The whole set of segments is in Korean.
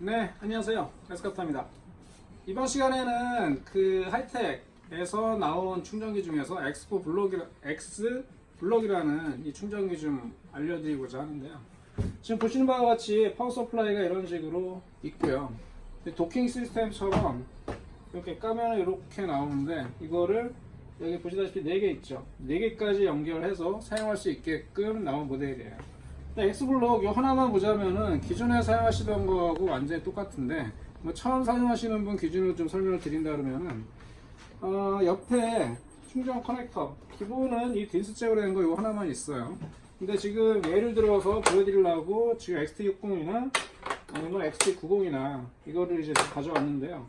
네, 안녕하세요. 에스카프입니다. 이번 시간에는 그 하이텍에서 나온 충전기 중에서 엑스포 블록이 X 블록이라는 이 충전기 좀 알려드리고자 하는데요. 지금 보시는 바와 같이 파워 서플라이가 이런 식으로 있고요. 도킹 시스템처럼 이렇게 까면 이렇게 나오는데 이거를 여기 보시다시피 4개 있죠. 4개까지 연결해서 사용할 수 있게끔 나온 모델이에요. 엑스블록 요 하나만 보자면은 기존에 사용하시던 거하고 완전히 똑같은데 뭐 처음 사용하시는 분 기준으로 좀 설명을 드린다 그러면은 어, 옆에 충전 커넥터. 기본은 이 딘스잭으로 된거 이거 하나만 있어요. 근데 지금 예를 들어서 보여드리려고 지금 XT60이나 아니면 XT90이나 이거를 이제 가져왔는데요.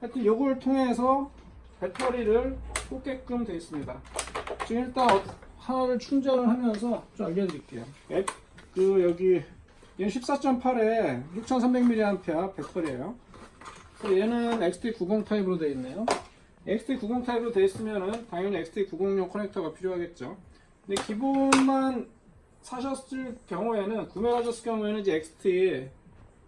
하여튼 요걸 통해서 배터리를 꽂게끔 되어 있습니다. 지금 일단 어- 하나를 충전을 하면서 좀 알려드릴게요. 앱, 그 여기 얘는 14.8에 6300mAh 배터리예요. 그래서 얘는 XT90 타입으로 되어 있네요. XT90 타입으로 되어 있으면은 당연히 XT90용 커넥터가 필요하겠죠. 근데 기본만 사셨을 경우에는 구매하셨을 경우에는 이제 XT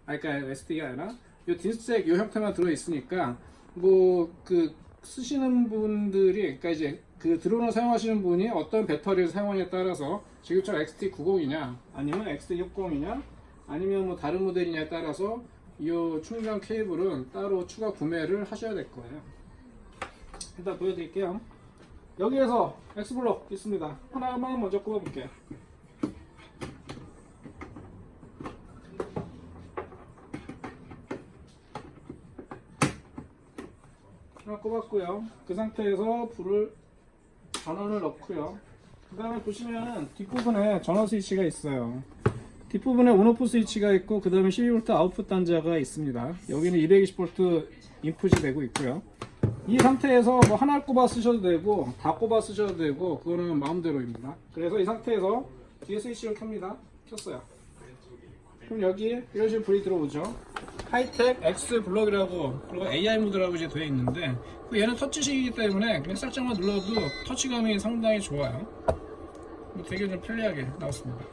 아 그러니까 ST가 아니라 이 디스색 이 형태만 들어 있으니까 뭐 그 쓰시는 분들이 그러니까 이제 그 드론을 사용하시는 분이 어떤 배터리를 사용하냐에 따라서 지금처럼 XT90이냐 아니면 XT60이냐 아니면 뭐 다른 모델이냐에 따라서 이 충전 케이블은 따로 추가 구매를 하셔야 될 거예요. 일단 보여드릴게요. 여기에서 X블록 있습니다. 하나만 먼저 꼽아볼게요. 하나 꼽았고요. 그 상태에서 불을 전원을 넣고요. 그 다음에 보시면은 뒷부분에 전원 스위치가 있어요. 뒷부분에 온오프 스위치가 있고 그 다음에 12V 아웃풋 단자가 있습니다. 여기는 220V 인풋이 되고 있고요. 이 상태에서 뭐 하나 꼽아 쓰셔도 되고 다 꼽아 쓰셔도 되고 그거는 마음대로입니다. 그래서 이 상태에서 뒤에 스위치를 켭니다. 켰어요. 그럼 여기 이런 식으로 불이 들어오죠. 하이텍 X 블럭이라고 그리고 AI 모드라고 이제 되어 있는데 그 얘는 터치식이기 때문에 그냥 살짝만 눌러도 터치감이 상당히 좋아요. 되게 좀 편리하게 나왔습니다.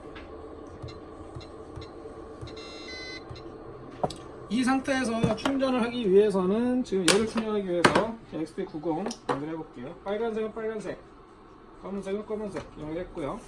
이 상태에서 충전을 하기 위해서는 지금 얘를 충전하기 위해서 XT90 연결해 볼게요. 빨간색은 빨간색, 검은색은 검은색 연결했고요.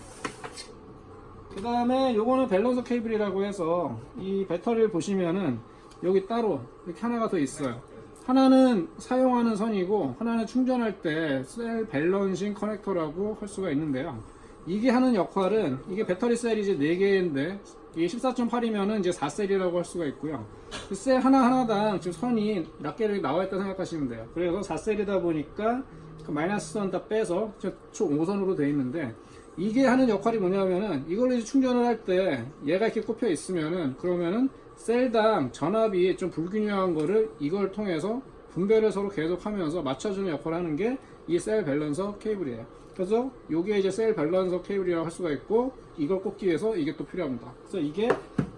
그 다음에 요거는 밸런서 케이블이라고 해서 이 배터리를 보시면은 여기 따로 이렇게 하나가 더 있어요. 하나는 사용하는 선이고 하나는 충전할 때 셀 밸런싱 커넥터라고 할 수가 있는데요. 이게 하는 역할은 이게 배터리 셀이 이제 4개인데 이게 14.8이면은 이제 4셀이라고 할 수가 있고요. 그 셀 하나하나당 지금 선이 몇 개를 나와 있다 생각하시면 돼요. 그래서 4셀이다 보니까 그 마이너스 선 다 빼서 총 5선으로 되어 있는데 이게 하는 역할이 뭐냐면은 이걸로 이제 충전을 할 때 얘가 이렇게 꼽혀 있으면은 그러면은 셀당 전압이 좀 불균형한 거를 이걸 통해서 분배를 서로 계속 하면서 맞춰주는 역할을 하는 게 이 셀 밸런서 케이블이에요. 그래서 요게 이제 셀 밸런서 케이블이라고 할 수가 있고 이걸 꽂기 위해서 이게 또 필요합니다. 그래서 이게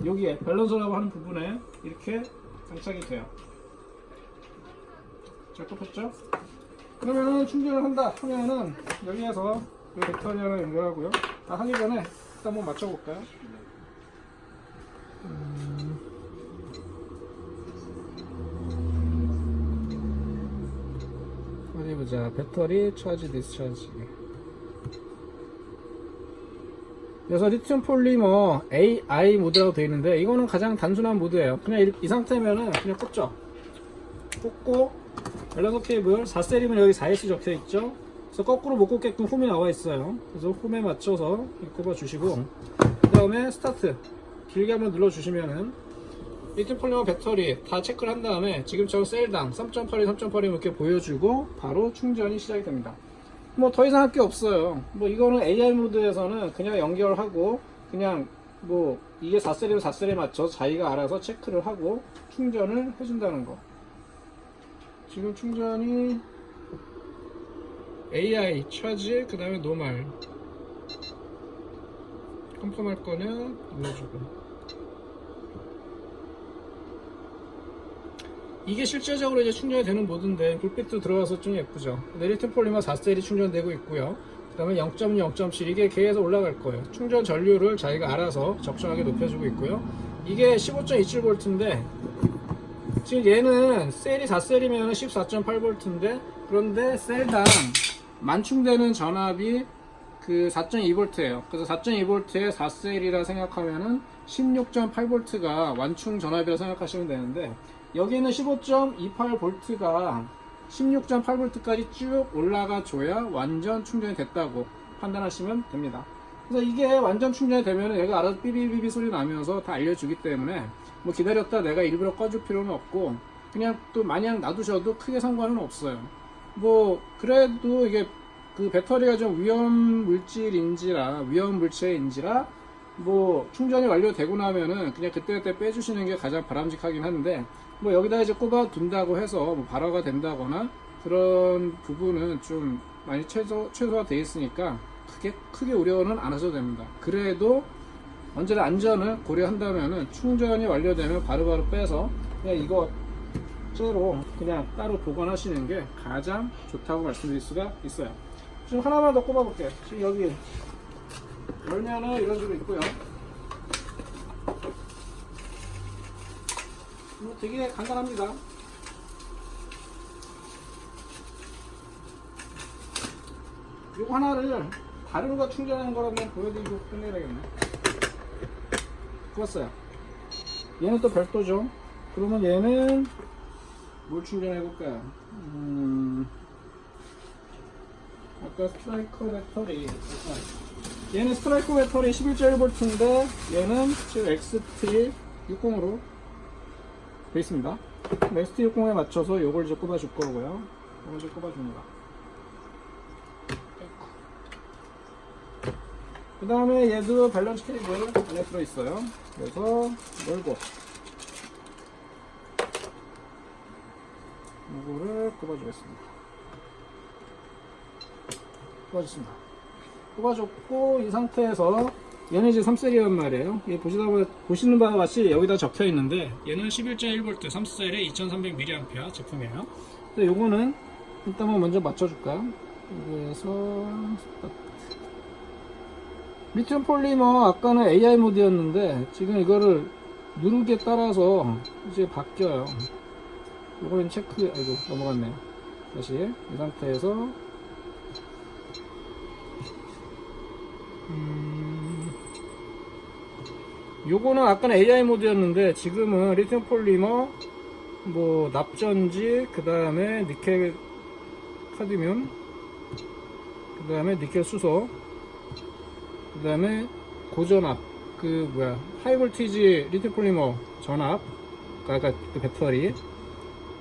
여기에 밸런서라고 하는 부분에 이렇게 장착이 돼요. 잘 꼽혔죠? 그러면은 충전을 한다 하면은 여기에서 이 배터리 하나 연결하고요. 다 하기 전에 일단 한번 맞춰볼까요? 음. 어디 보자. 배터리 차지 디스차지. 그래서 리튬 폴리머 AI 모드라고 되어 있는데 이거는 가장 단순한 모드예요. 그냥 이, 이 상태면은 그냥 꽂죠. 꽂고 밸런서 케이블 4셀이면 여기 4S 적혀 있죠. 그래서 거꾸로 못 꽂게끔 홈이 나와 있어요. 그래서 홈에 맞춰서 꼽아 주시고 그 다음에 스타트 길게 한번 눌러 주시면은 리튬 폴리머 배터리 다 체크를 한 다음에 지금처럼 셀당 3.8이 3.8이 이렇게 보여주고 바로 충전이 시작이 됩니다. 뭐 더 이상 할 게 없어요. 뭐 이거는 AI 모드에서는 그냥 연결하고 그냥 뭐 이게 4셀이면 4셀에 맞춰 자기가 알아서 체크를 하고 충전을 해준다는 거. 지금 충전이 AI 차지 그 다음에 노말. 컴펌할 거는 눌러주고. 이게 실제적으로 이제 충전이 되는 모드인데 불빛도 들어와서 좀 예쁘죠. 네리튬 폴리머 4셀이 충전되고 있고요. 그 다음에 0.2, 0.7 이게 계속 올라갈 거예요. 충전 전류를 자기가 알아서 적정하게 높여주고 있고요. 이게 15.27V인데 지금 얘는 셀이 4셀이면 14.8V인데 그런데 셀당 만충되는 전압이 그 4.2V예요. 그래서 4.2V에 4셀이라 생각하면은 16.8V가 완충 전압이라 생각하시면 되는데 여기는 15.28V가 16.8V까지 쭉 올라가 줘야 완전 충전이 됐다고 판단하시면 됩니다. 그래서 이게 완전 충전이 되면 얘가 알아서 삐비비비 소리 나면서 다 알려주기 때문에 뭐 기다렸다 내가 일부러 꺼줄 필요는 없고 그냥 또 마냥 놔두셔도 크게 상관은 없어요. 뭐 그래도 이게 그 배터리가 좀 위험 물질인지라 위험 물체인지라 뭐 충전이 완료되고 나면은 그냥 그때그때 빼주시는 게 가장 바람직하긴 한데 뭐 여기다 이제 꼽아 둔다고 해서 뭐 발화가 된다거나 그런 부분은 좀 많이 최소 최소화 돼 있으니까 크게 크게 우려는 안 하셔도 됩니다. 그래도 언제나 안전을 고려한다면은 충전이 완료되면 바로바로 빼서 그냥 이거 째로 그냥 따로 보관하시는 게 가장 좋다고 말씀드릴 수가 있어요. 지금 하나만 더 꼽아볼게요. 지금 여기 열면은 이런 식으로 있고요. 뭐 되게 간단합니다. 요거 하나를 다른 거 충전하는 거라고 보여드리고 끝내야겠네. 꽂았어요. 얘는 또 별도죠. 그러면 얘는 뭘 충전해볼까요? 음, 아까 스트라이커 배터리. 얘는 스트라이커 배터리 11.1V인데 얘는 지금 XT 60으로 되어 있습니다. XT 60에 맞춰서 요걸 이제 꼽아줄 거고요. 요걸 이제 꼽아줍니다. 그 다음에 얘도 밸런스 케이블 안에 들어있어요. 그래서 열고 이거를 꼽아주겠습니다. 꼽아줬습니다. 꼽아줬고 이 상태에서 얘는 이제 3셀이란 말이에요. 얘 보시다 보, 보시는 바와 같이 여기다 적혀 있는데 얘는 11.1V 3셀의 2300mAh 제품이에요. 근데 요거는 일단 먼저 맞춰줄까요? 여기에서 리튬 폴리머 아까는 AI 모드였는데 지금 이거를 누르기에 따라서 이제 바뀌어요. 이거는 체크, 아이고 넘어갔네요. 다시 이 상태에서. 음, 요거는 아까는 AI 모드였는데 지금은 리튬 폴리머 뭐 납전지 그 다음에 니켈 카드뮴 그 다음에 니켈 수소 그 다음에 고전압. 그 뭐야? 하이볼티지 리튬 폴리머 전압. 아까 그 배터리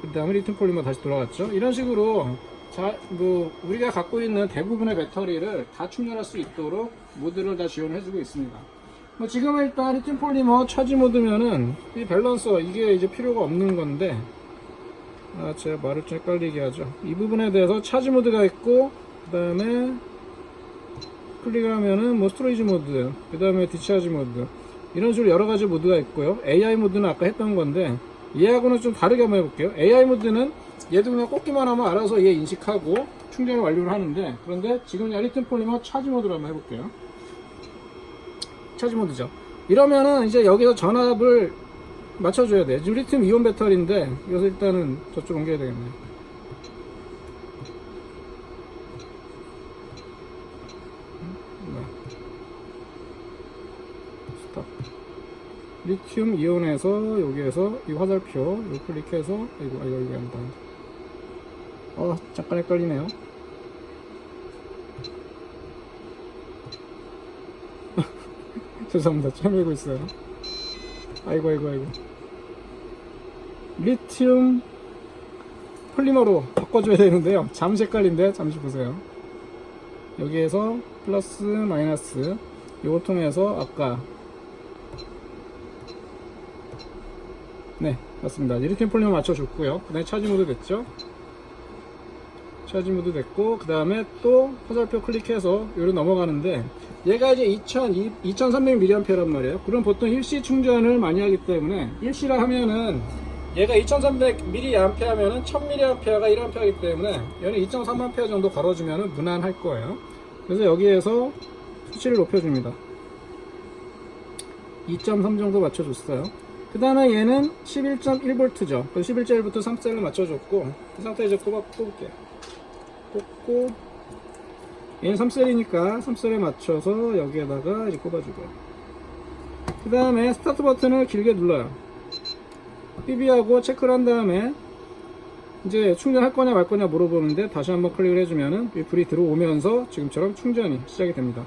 그 다음에 리튬 폴리머 다시 돌아갔죠? 이런 식으로 자, 뭐 우리가 갖고 있는 대부분의 배터리를 다 충전할 수 있도록 모드를 다 지원해주고 있습니다. 뭐 지금은 일단 리튬 폴리머 차지 모드면은 이 밸런서 이게 이제 필요가 없는 건데 아 제가 말을 좀 헷갈리게 하죠. 이 부분에 대해서 차지 모드가 있고 그 다음에 클릭하면은 뭐 스토리지 모드, 그 다음에 디차지 모드 이런 식으로 여러 가지 모드가 있고요. AI 모드는 아까 했던 건데 얘하고는 좀 다르게 한번 해볼게요. AI 모드는 얘도 그냥 꽂기만 하면 알아서 얘 인식하고 충전을 완료를 하는데 그런데 지금 리튬 폴리머 차지 모드로 한번 해볼게요. 차지 모드죠. 이러면은 이제 여기서 전압을 맞춰줘야 돼. 지금 리튬 이온 배터리인데 여기서 일단은 저쪽 옮겨야 되겠네. 스 리튬 이온에서 여기에서 이 화살표 요 클릭해서 이거 이거 이거 한다. 어 잠깐 헷갈리네요. 죄송합니다. 참밀고 있어요. 아이고 아이고 아이고. 리튬 폴리머로 바꿔줘야 되는데요. 잠시 헷갈린데 잠시 보세요. 여기에서 플러스 마이너스 요거 통해서 아까 네 맞습니다. 리튬 폴리머 맞춰줬고요. 그 다음에 차지 모드 됐죠? 차지 모드 됐고 그 다음에 또 화살표 클릭해서 요로 넘어가는데 얘가 이제 2000, 2300mAh란 말이에요. 그럼 보통 일시 충전을 많이 하기 때문에 일시라 하면은 얘가 2300mAh 하면은 1000mAh가 1A이기 때문에 얘는 2.3A 정도 걸어주면 무난할 거예요. 그래서 여기에서 수치를 높여줍니다. 2.3 정도 맞춰줬어요 그 다음에 얘는 11.1V죠. 그 11.1V 3셀을 맞춰줬고, 이 상태에서 꼽아, 꼽을게요. 꼽고, 얘는 3셀이니까 3셀에 맞춰서 여기에다가 이제 꼽아주고요. 그 다음에 스타트 버튼을 길게 눌러요. PB하고 체크를 한 다음에 이제 충전할 거냐 말 거냐 물어보는데 다시 한번 클릭을 해주면은 이 불이 들어오면서 지금처럼 충전이 시작이 됩니다.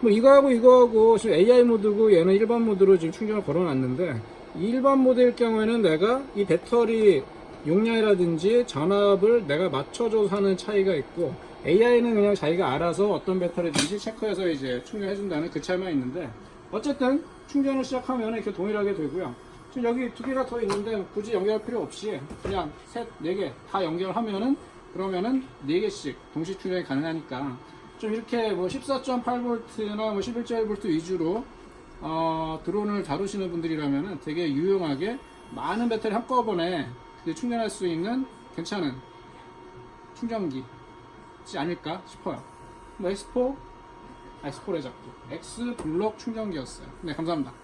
뭐 이거하고 이거하고 지금 AI 모드고 얘는 일반 모드로 지금 충전을 걸어놨는데 이 일반 모드일 경우에는 내가 이 배터리 용량이라든지 전압을 내가 맞춰줘서 하는 차이가 있고 AI는 그냥 자기가 알아서 어떤 배터리든지 체크해서 이제 충전해준다는 그 차이만 있는데 어쨌든 충전을 시작하면 이렇게 동일하게 되고요. 지금 여기 두 개가 더 있는데 굳이 연결할 필요 없이 그냥 셋, 네 개 다 연결하면은 그러면은 네 개씩 동시 충전이 가능하니까 좀 이렇게 뭐 14.8V나 뭐 11.1V 위주로 어, 드론을 다루시는 분들이라면은 되게 유용하게 많은 배터리 한꺼번에 그 충전할 수 있는 괜찮은 충전기지 않을까 싶어요. 뭐 엑스포, 아, 엑스포래 잡고 엑스 블록 충전기였어요. 네, 감사합니다.